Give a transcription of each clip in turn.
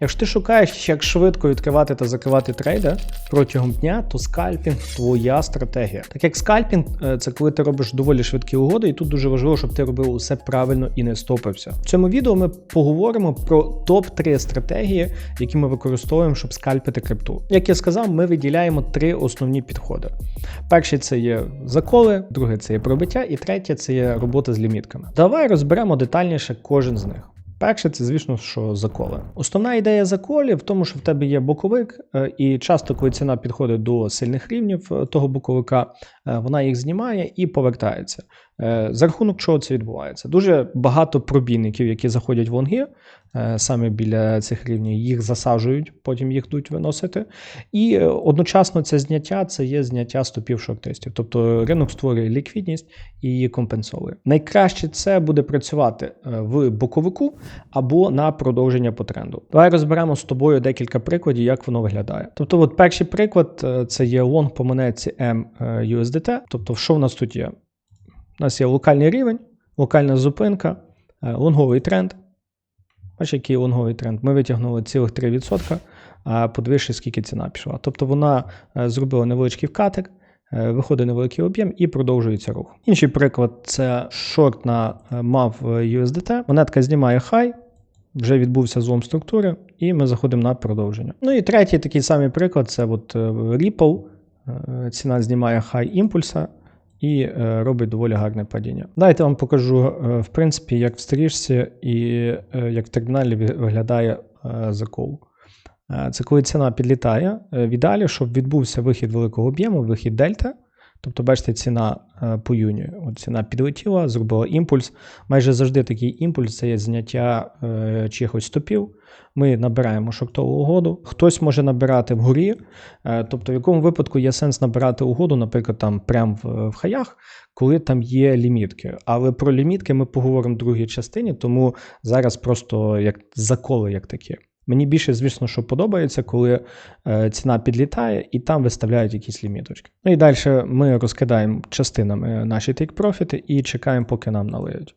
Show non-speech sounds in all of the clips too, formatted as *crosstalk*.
Якщо ти шукаєш, як швидко відкривати та закривати трейди протягом дня, то скальпінг твоя стратегія. Так як скальпінг е, це коли ти робиш доволі швидкі угоди, і тут дуже важливо, щоб ти робив усе правильно і не стопився. В цьому відео ми поговоримо про топ-3 стратегії, які ми використовуємо, щоб скальпити крипту. Як я сказав, ми виділяємо три основні підходи. Перший це є заколи, другий це є пробиття, і третє це є робота з лімітками. Давай розберемо детальніше кожен з них. Перше, це, звісно, що заколи. Основна ідея заколів в тому, що в тебе є боковик, е, і часто, коли ціна підходить до сильних рівнів е, того боковика, е, вона їх знімає і повертається. Е, За рахунок чого це відбувається? Дуже багато пробійників, які заходять в лонги, е, саме біля цих рівнів, їх засаджують, потім їх йдуть виносити. І е, одночасно це зняття це є зняття стопів шортистів. Тобто ринок створює ліквідність і її компенсовує. Найкраще це буде працювати в боковику або на продовження по тренду. Давай розберемо з тобою декілька прикладів, як воно виглядає. Тобто, от перший приклад це є лонг по монетці MUSDT. Тобто, що в нас тут є? У нас є локальний рівень, локальна зупинка, е, лонговий тренд. Бачиш, який лонговий тренд. Ми витягнули цілих 3%, а подививши, скільки ціна пішла. Тобто вона е, зробила невеличкий вкатик, е, виходить невеликий об'єм і продовжується рух. Інший приклад це шорт на MAV USDT. Монетка знімає хай, вже відбувся злом структури, і ми заходимо на продовження. Ну і третій такий самий приклад це от Ripple. Ціна знімає хай імпульса і е, робить доволі гарне падіння. Дайте вам покажу, е, в принципі, як в стрічці і е, як в терміналі виглядає закол. Це коли ціна підлітає. В щоб відбувся вихід великого об'єму, вихід дельта. Тобто, бачите, ціна е, по юні. От ціна підлетіла, зробила імпульс. Майже завжди такий імпульс це є зняття е, чихось стопів. Ми набираємо шортову угоду. Хтось може набирати вгорі. Е, тобто, в якому випадку є сенс набирати угоду, наприклад, там прямо в, в хаях, коли там є лімітки. Але про лімітки ми поговоримо в другій частині, тому зараз просто як заколи, як такі. Мені більше, звісно, що подобається, коли е, ціна підлітає і там виставляють якісь ліміточки. Ну і далі ми розкидаємо частинами наші тейк-профіти і чекаємо, поки нам налиють.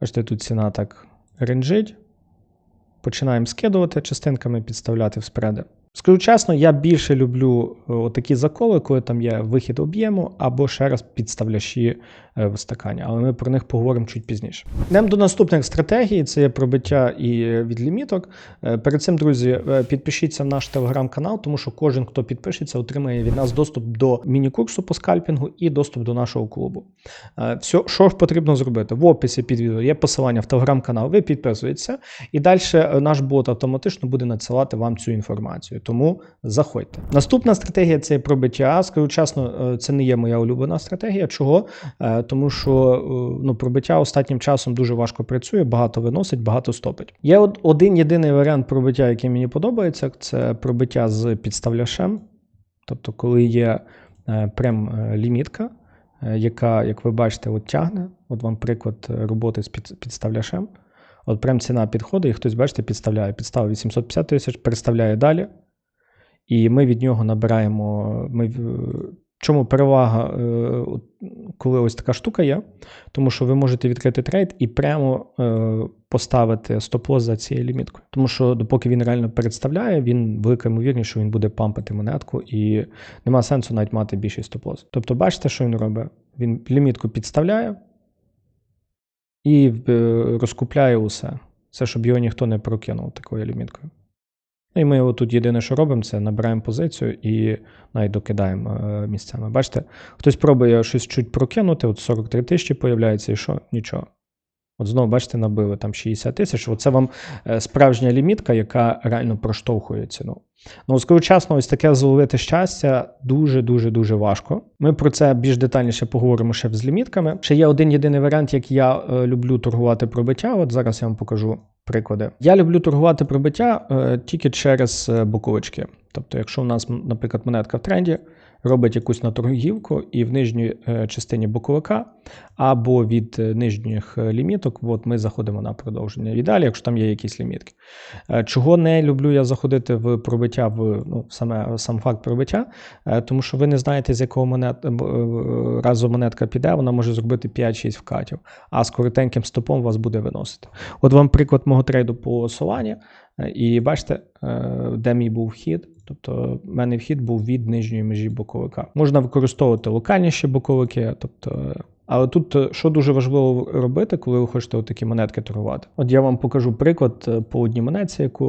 Бачите, тут ціна так ренджить. Починаємо скидувати частинками, підставляти в спреди. Скажу чесно, я більше люблю е, такі заколи, коли там є вихід об'єму або ще раз підставляші е, в стакані, але ми про них поговоримо чуть пізніше. Йдемо до наступних стратегій: це є пробиття і е, від ліміток. Перед цим, друзі, підпишіться в наш телеграм-канал, тому що кожен, хто підпишеться, отримає від нас доступ до міні-курсу по скальпінгу і доступ до нашого клубу. Все, що потрібно зробити? В описі під відео є посилання в телеграм-канал. Ви підписуєтеся, і далі наш бот автоматично буде надсилати вам цю інформацію. Тому заходьте. Наступна стратегія це пробиття. Скажу чесно, е, це не є моя улюблена стратегія. Чого? Е, Тому що е, ну, пробиття останнім часом дуже важко працює, багато виносить, багато стопить. Є один єдиний варіант пробиття, який мені подобається, це пробиття з підставляшем. Тобто, коли є прям лімітка, яка, як ви бачите, от тягне. От вам приклад роботи з під, підставляшем. От прям ціна підходить, і хтось, бачите, підставляє. Підставив 850 тисяч, переставляє далі. І ми від нього набираємо. Ми, чому перевага, е, коли ось така штука є? Тому що ви можете відкрити трейд і прямо е, поставити стоп-лосс за цією ліміткою. Тому що допоки він реально представляє, він велика ймовірність, що він буде пампити монетку, і нема сенсу навіть мати більший стоп-лосс. Тобто, бачите, що він робить? Він лімітку підставляє і е, розкупляє усе. Все, щоб його ніхто не прокинув такою ліміткою. Ну і ми отут єдине, що робимо, це набираємо позицію і навіть докидаємо е, місцями. Бачите, хтось пробує щось чуть прокинути, от 43 тисячі появляється, і що? Нічого. От знову, бачите, набили там 60 тисяч. Оце вам е, справжня лімітка, яка реально проштовхує ціну. Ну, скажу чесно, ось таке зловити щастя дуже-дуже дуже важко. Ми про це більш детальніше поговоримо ще з лімітками. Ще є один єдиний варіант, як я е, люблю торгувати пробиття. От зараз я вам покажу приклади. Я люблю торгувати пробиття е, тільки через боковички. Тобто, якщо у нас, наприклад, монетка в тренді, робить якусь наторгівку і в нижній е, частині боковика або від е, нижніх е, ліміток, от ми заходимо на продовження. І далі, якщо там є якісь лімітки. Чого не люблю я заходити в пробиття, в ну, саме сам факт пробиття, тому що ви не знаєте, з якого монет, разу монетка піде, вона може зробити 5-6 вкатів, а з коротеньким стопом вас буде виносити. От вам приклад мого трейду по Solana. Е, І бачите, е, де мій був вхід. Тобто, в мене вхід був від нижньої межі боковика. Можна використовувати локальніші боковики. Тобто, але тут е, що дуже важливо робити, коли ви хочете отакі монетки торгувати. От я вам покажу приклад по одній монетці, яку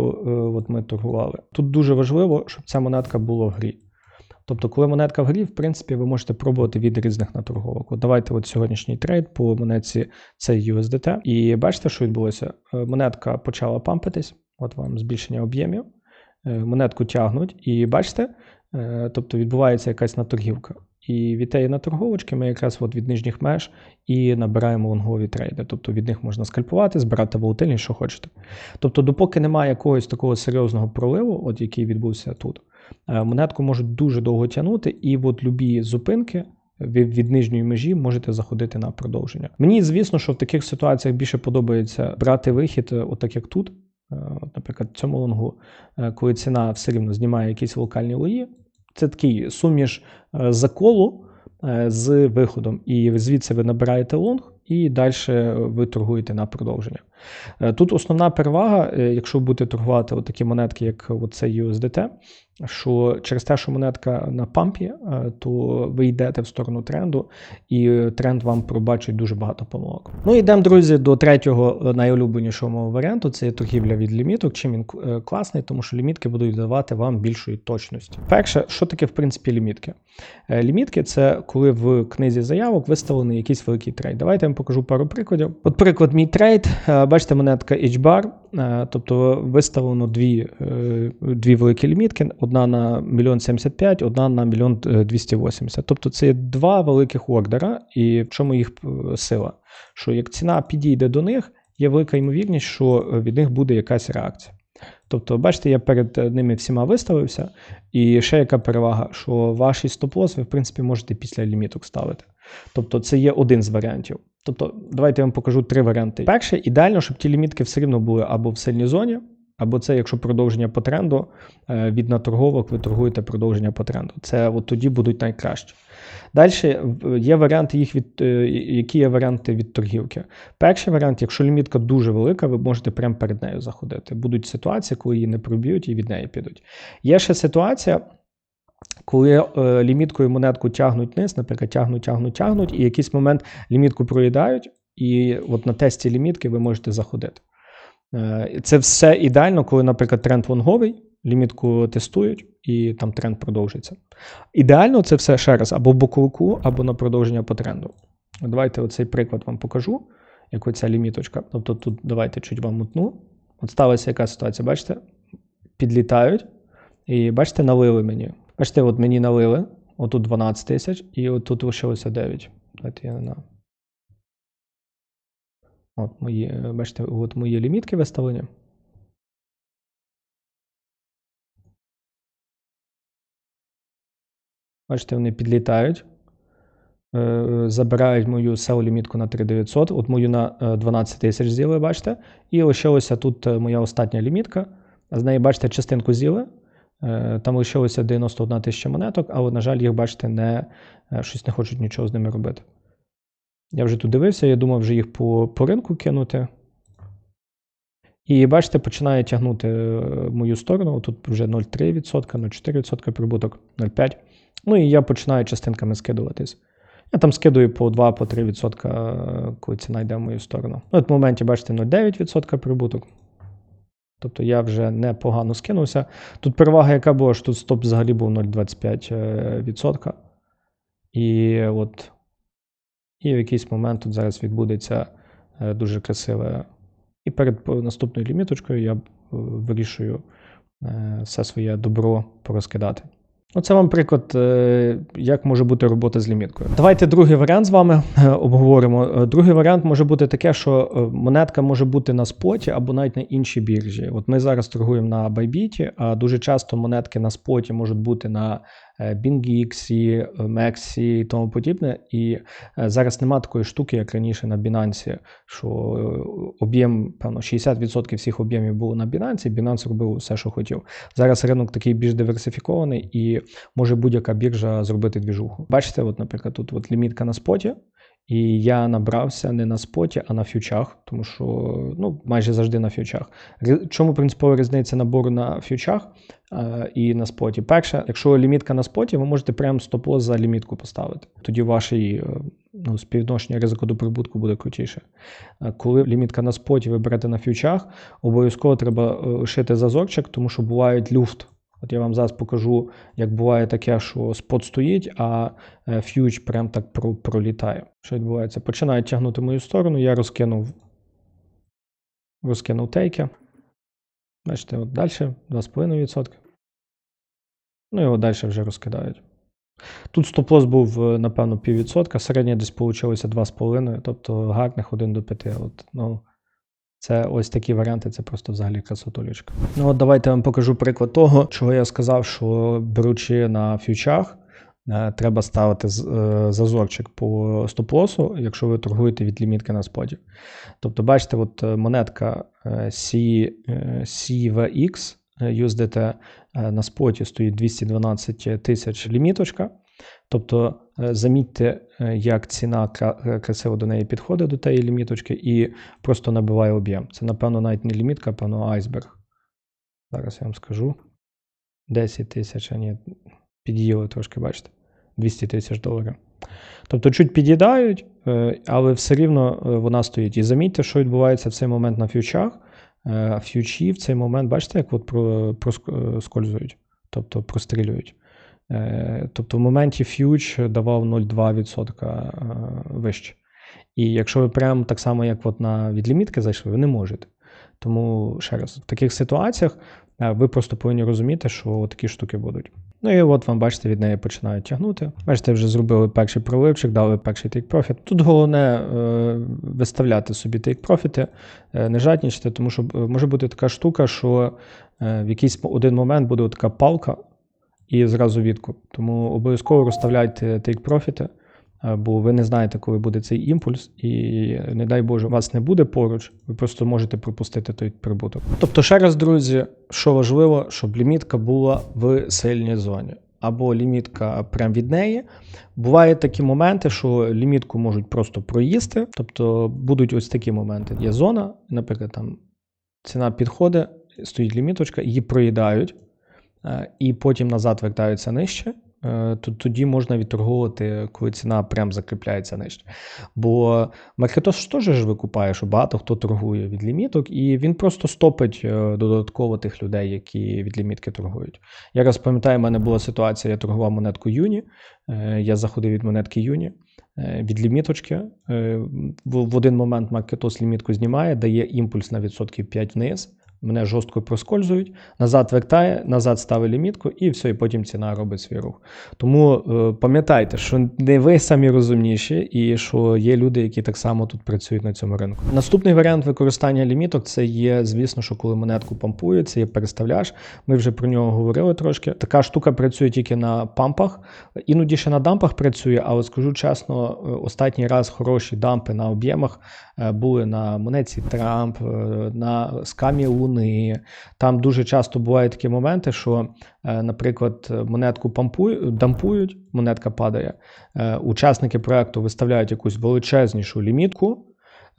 от ми торгували. Тут дуже важливо, щоб ця монетка була в грі. Тобто, коли монетка в грі, в принципі, ви можете пробувати від різних наторговок. От давайте от сьогоднішній трейд по монетці це USDT. І бачите, що відбулося? Монетка почала пампитись, от вам збільшення об'ємів. Е, Монетку тягнуть, і бачите, е, тобто відбувається якась наторгівка. І від тієї наторговочки ми якраз от від нижніх меж і набираємо лонгові трейди. Тобто від них можна скальпувати, збирати волатильність, що хочете. Тобто, допоки немає якогось такого серйозного проливу, от який відбувся тут, е, монетку можуть дуже довго тягнути, і от любі зупинки від, від нижньої межі можете заходити на продовження. Мені, звісно, що в таких ситуаціях більше подобається брати вихід, отак як тут. Е, наприклад, в цьому лонгу, е, коли ціна все рівно знімає якісь локальні лої, це такий суміш е, заколу з виходом. І звідси ви набираєте лонг, і далі ви торгуєте на продовження. Е, Тут основна перевага, е, якщо будете торгувати такі монетки, як оцей USDT, що через те, що монетка на пампі, е, то ви йдете в сторону тренду, і тренд вам пробачить дуже багато помилок. Ну йдемо, друзі, до третього найулюбленішого варіанту це торгівля від ліміток. Чим він класний, тому що лімітки будуть давати вам більшої точності. Перше, що таке в принципі лімітки? Лімітки це коли в книзі заявок виставлений якийсь великий трейд. Давайте я вам покажу пару прикладів. От приклад мій трейд. Е, Бачите, монетка HBAR, е, тобто виставлено дві, е, дві великі лімітки: одна на 1 75, одна на 1 280. Тобто це є два великих ордера, і в чому їх е, сила? Що як ціна підійде до них, є велика ймовірність, що е, від них буде якась реакція. Тобто, бачите, я перед е, ними всіма виставився, і ще яка перевага, що ваші стоп-лос ви, в принципі, можете після ліміток ставити. Тобто, це є один з варіантів. Тобто, давайте я вам покажу три варіанти. Перше, ідеально, щоб ті лімітки все рівно були або в сильній зоні, або це, якщо продовження по тренду е, від наторговок, ви торгуєте продовження по тренду. Це от тоді будуть найкращі. Далі є варіанти їх від е, які є варіанти від торгівки. Перший варіант, якщо лімітка дуже велика, ви можете прямо перед нею заходити. Будуть ситуації, коли її не проб'ють і від неї підуть. Є ще ситуація. Коли е, ліміткою монетку тягнуть вниз, наприклад, тягнуть, тягнуть, тягнуть, і якийсь момент лімітку проїдають, і от на тесті лімітки ви можете заходити. Е, Це все ідеально, коли, наприклад, тренд лонговий, лімітку тестують, і там тренд продовжиться. Ідеально це все ще раз або в боковику, або на продовження по тренду. Давайте оцей приклад вам покажу, як оця ліміточка. Тобто тут давайте чуть вам мутну. От сталася яка ситуація, бачите? Підлітають, і бачите, налили мені. Бачите, от мені налили, отут 12 тисяч, і отут лишилося 9. Давайте я на. От мої, е, бачите, от мої лімітки виставлені. Бачите, вони підлітають, е, забирають мою sell лімітку на 3900, от мою на е, 12 тисяч з'їли, бачите. І лишилася тут е, моя остання лімітка. З неї, бачите, частинку з'їли. Е, Там лишилося 91 тисяча монеток, але, на жаль, їх, бачите, не, е, щось не хочуть нічого з ними робити. Я вже тут дивився, я думав вже їх по, по ринку кинути. І бачите, починає тягнути е, мою сторону. Тут вже 0,3%, 0,4% прибуток, 0,5%. Ну і я починаю частинками скидуватись. Я там скидую по 2-3%, е, коли ціна йде в мою сторону. Ну, от в моменті, бачите, 0,9% прибуток. Тобто я вже непогано скинувся. Тут перевага, яка була, що тут стоп взагалі був 0,25%. І от і в якийсь момент тут зараз відбудеться е, дуже красиве. І перед наступною ліміточкою я е, вирішую е, все своє добро порозкидати. Оце вам приклад, е, як може бути робота з ліміткою. Давайте другий варіант з вами е, обговоримо. Е, Другий варіант може бути таке, що монетка може бути на споті або навіть на іншій біржі. От ми зараз торгуємо на Bybit, а дуже часто монетки на споті можуть бути на BingX, Mexi і тому подібне. І е, зараз нема такої штуки, як раніше на Binance, що е, об'єм, певно, 60% всіх об'ємів було на Binance, Binance робив все, що хотів. Зараз ринок такий більш диверсифікований і може будь-яка біржа зробити двіжуху. Бачите, от, наприклад, тут от лімітка на споті, І я набрався не на споті, а на фьючах, тому що ну, майже завжди на фьючах. Ри- Чому принципова різниця набору на фьючах е, і на споті? Перше, якщо лімітка на споті, ви можете прямо стоп-лосс за лімітку поставити. Тоді ваше ну, співвідношення ризику до прибутку буде крутіше. Коли лімітка на споті ви берете на фьючах, обов'язково треба е, лишити зазорчик, тому що бувають люфт. От я вам зараз покажу, як буває таке, що спот стоїть, а е, фьюч прям так пролітає. Що відбувається? Починають тягнути мою сторону, я розкинув, розкинув тейки. Бачите, от далі 2,5%. Ну і от далі вже розкидають. Тут стоп-лосс був, е, напевно, піввідсотка, середня десь вийшло 2,5, тобто гарних 1 до 5. От, ну, це ось такі варіанти, це просто взагалі красотулечка. Ну от давайте я вам покажу приклад того, чого я сказав, що беручи на фьючах, е, треба ставити е, зазорчик по стоп-лосу, якщо ви торгуєте від лімітки на споті. Тобто, бачите, от е, монетка C, CVX USDT на споті стоїть 212 тисяч ліміточка. Тобто, е, замітьте, е, як ціна е, красиво до неї підходить до тієї ліміточки і просто набиває об'єм. Це, напевно, навіть не лімітка, а певно, айсберг. Зараз я вам скажу. 10 тисяч, а ні, під'їли трошки, бачите, 200 тисяч доларів. Тобто чуть під'їдають, але все рівно вона стоїть. І замітьте, що відбувається в цей момент на фьючах. Фьючі в цей момент, бачите, як от проскользують, тобто прострілюють. Е, Тобто в моменті фьюч давав 0,2% е, вище. І якщо ви прям так само, як от на відлімітки зайшли, ви не можете. Тому ще раз, в таких ситуаціях е, ви просто повинні розуміти, що такі штуки будуть. Ну і от вам бачите, від неї починають тягнути. Бачите, вже зробили перший проливчик, дали перший profit. Тут головне виставляти собі take профіти, е, не жаднічити, тому що може бути така штука, що в якийсь один момент буде така палка і зразу відкуп. Тому обов'язково розставляйте take профіти, е, бо ви не знаєте, коли буде цей імпульс, і не дай Боже, вас не буде поруч, ви просто можете пропустити той прибуток. Тобто, ще раз, друзі, що важливо, щоб лімітка була в сильній зоні. Або лімітка прямо від неї. Бувають такі моменти, що лімітку можуть просто проїсти. Тобто будуть ось такі моменти. Є зона, наприклад, там ціна підходить, стоїть ліміточка, її проїдають, і потім назад вертаються нижче. е, То тоді можна відторговувати, коли ціна прям закріпляється нижче. Бо Маркетос теж ж викупає, що багато хто торгує від ліміток, і він просто стопить е, додатково тих людей, які від лімітки торгують. Я раз пам'ятаю, в мене була ситуація, я торгував монетку Юні. е, Я заходив від монетки Юні е, від ліміточки. е, в один момент Маркетос лімітку знімає, дає імпульс на відсотків 5 вниз. Мене жорстко проскользують, назад вертає, назад ставить лімітку, і все, і потім ціна робить свій рух. Тому е, пам'ятайте, що не ви самі розумніші, і що є люди, які так само тут працюють на цьому ринку. Наступний варіант використання ліміток це є, звісно, що коли монетку пампують, це є переставляж. Ми вже про нього говорили трошки. Така штука працює тільки на пампах, іноді ще на дампах працює, але скажу чесно, е, останній раз хороші дампи на об'ємах е, були на монеті Трамп, е, на скамі Луни. Там дуже часто бувають такі моменти, що, е, наприклад, монетку пампують, дампують, монетка падає. е, Учасники проекту виставляють якусь величезнішу лімітку.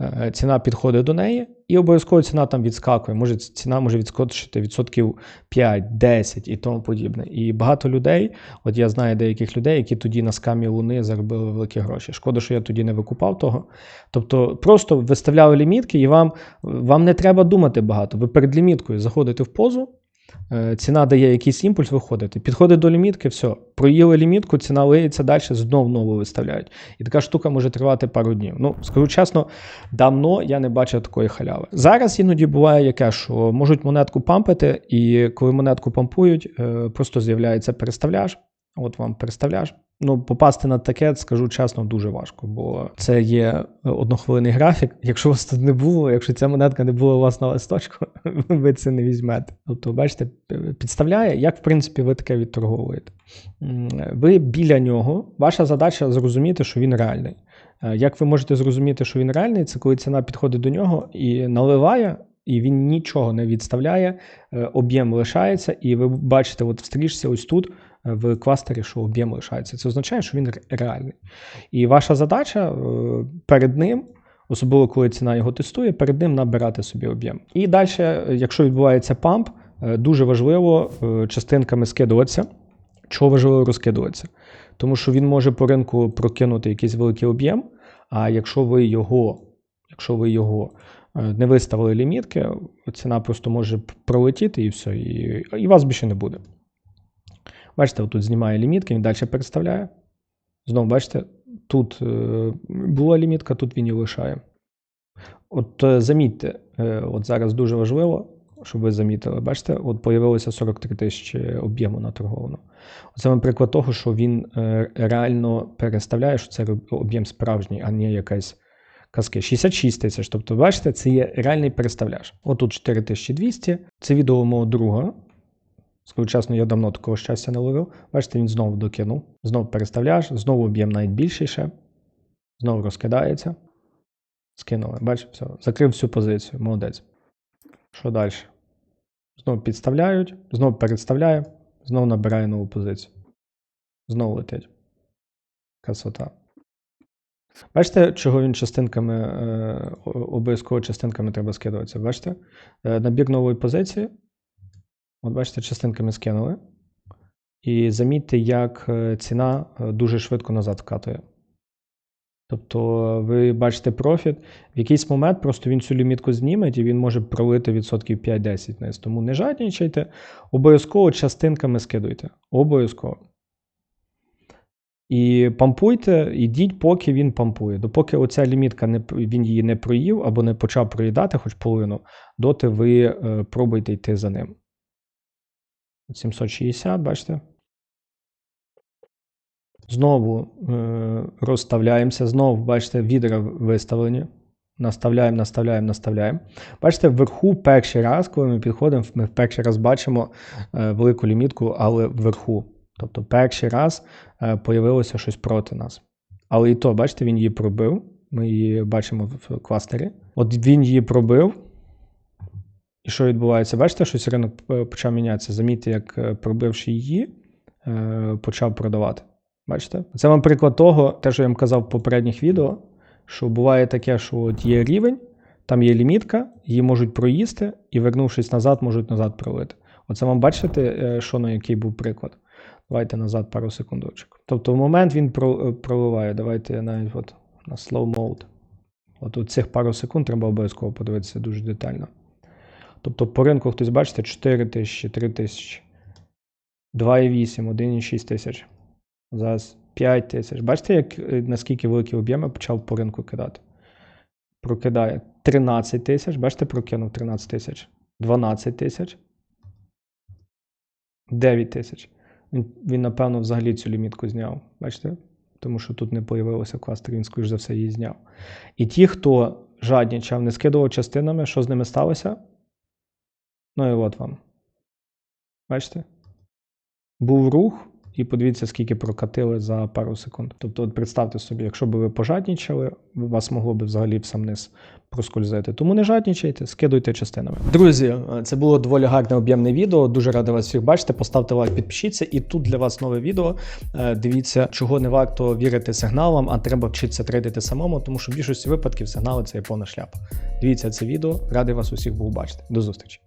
Е, Ціна підходить до неї, і обов'язково ціна там відскакує. Може, ціна може відскочити відсотків 5, 10 і тому подібне. І багато людей, от я знаю деяких людей, які тоді на скамі Луни заробили великі гроші. Шкода, що я тоді не викупав того. Тобто просто виставляли лімітки, і вам, вам не треба думати багато. Ви перед ліміткою заходите в позу, е, ціна дає якийсь імпульс, виходити. Підходить до лімітки, все. Проїли лімітку, ціна лиється далі, знов нову виставляють. І така штука може тривати пару днів. Ну, скажу чесно, давно я не бачив такої халяви. Зараз іноді буває яке, що можуть монетку пампити, і коли монетку пампують, е, просто з'являється переставляж. От вам переставляж. Ну, попасти на таке, скажу чесно, дуже важко, бо це є однохвилинний графік. Якщо вас тут не було, якщо ця монетка не була у вас на листочку, *laughs* ви це не візьмете. Тобто, бачите, підставляє, як в принципі ви таке відторговуєте. Ви біля нього, ваша задача зрозуміти, що він реальний. Е, Як ви можете зрозуміти, що він реальний, це коли ціна підходить до нього і наливає, і він нічого не відставляє, е, об'єм лишається, і ви бачите, от в стрічці ось тут в кластері, що об'єм лишається. Це означає, що він реальний. І ваша задача е, перед ним, особливо коли ціна його тестує, перед ним набирати собі об'єм. І далі, якщо відбувається памп, е, дуже важливо е, частинками скидуватися. Чого важливо розкидуватися? Тому що він може по ринку прокинути якийсь великий об'єм, а якщо ви його, якщо ви його е, не виставили лімітки, ціна просто може пролетіти і все, і, і вас більше не буде. Бачите, тут знімає лімітки, він далі переставляє. Знову бачите, тут е, була лімітка, тут він її лишає. От е, замітьте, е, от зараз дуже важливо, щоб ви замітили. Бачите, от появилося 43 тисячі об'єму наторговано. Це вам приклад того, що він реально переставляє, що це об'єм справжній, а не якась казки. 66 тисяч. Тобто, бачите, це є реальний переставляж. Отут 4200. Це відео мого друга. Скажу чесно, я давно такого щастя не ловив. Бачите, він знову докинув. Знову переставляж, знову об'єм навіть більший ще. Знову розкидається. Скинули. Бачите, все. Закрив всю позицію. Молодець. Що далі? Знову підставляють, знову переставляє, знову набирає нову позицію. Знову летить. Красота. Бачите, чого він частинками, е, обов'язково частинками треба скидуватися. Бачите? Е, Набір нової позиції. От бачите, частинками скинули. І замітьте, як е, ціна е, дуже швидко назад вкатує. Тобто ви бачите профіт, в якийсь момент просто він цю лімітку зніме і він може пролити відсотків 5-10 вниз. Тому не жаднічайте, обов'язково частинками скидуйте. Обов'язково. І пампуйте, ідіть, поки він пампує. Допоки оця лімітка не, він її не проїв або не почав проїдати, хоч половину, доти ви е, пробуйте йти за ним. 760, бачите? Знову е, розставляємося. Знову, бачите, відра виставлені. Наставляємо, наставляємо, наставляємо. Бачите, вверху перший раз, коли ми підходимо, ми в перший раз бачимо е, велику лімітку, але вверху. Тобто перший раз е, появилося щось проти нас. Але і то, бачите, він її пробив. Ми її бачимо в кластері. От він її пробив. І що відбувається? Бачите, щось ринок е, почав мінятися. Замітьте, як е, пробивши її, е, почав продавати. Бачите? Це вам приклад того, те, що я вам казав в попередніх відео, що буває таке, що от є рівень, там є лімітка, її можуть проїсти, і, вернувшись назад, можуть назад пролити. Оце вам бачите, що на який був приклад. Давайте назад пару секундочок. Тобто в момент він проливає. Давайте навіть от на slow mode. От у цих пару секунд треба обов'язково подивитися дуже детально. Тобто по ринку хтось бачите 4 тисячі, 3 тисячі, 2,8, 1,6 тисяч. Зараз 5 тисяч. Бачите, як, е, наскільки великі об'єми почав по ринку кидати? Прокидає 13 тисяч. Бачите, прокинув 13 тисяч. 12 тисяч. 9 тисяч. Він, він, напевно, взагалі цю лімітку зняв. Бачите? Тому що тут не появилося кластер, він, скоріш за все, її зняв. І ті, хто жаднічав, не скидував частинами, що з ними сталося? Ну і от вам. Бачите? Був рух, і подивіться, скільки прокатили за пару секунд. Тобто, от представте собі, якщо б ви пожаднічали, вас могло б взагалі сам низ проскользити. Тому не жаднічайте, скидуйте частинами. Друзі, це було доволі гарне об'ємне відео. Дуже радий вас всіх бачити. Поставте лайк, підпишіться. І тут для вас нове відео. Е, Дивіться, чого не варто вірити сигналам, а треба вчитися трейдити самому, тому що в більшості випадків сигнали це є повна шляпа. Дивіться це відео. Радий вас усіх був бачити. До зустрічі.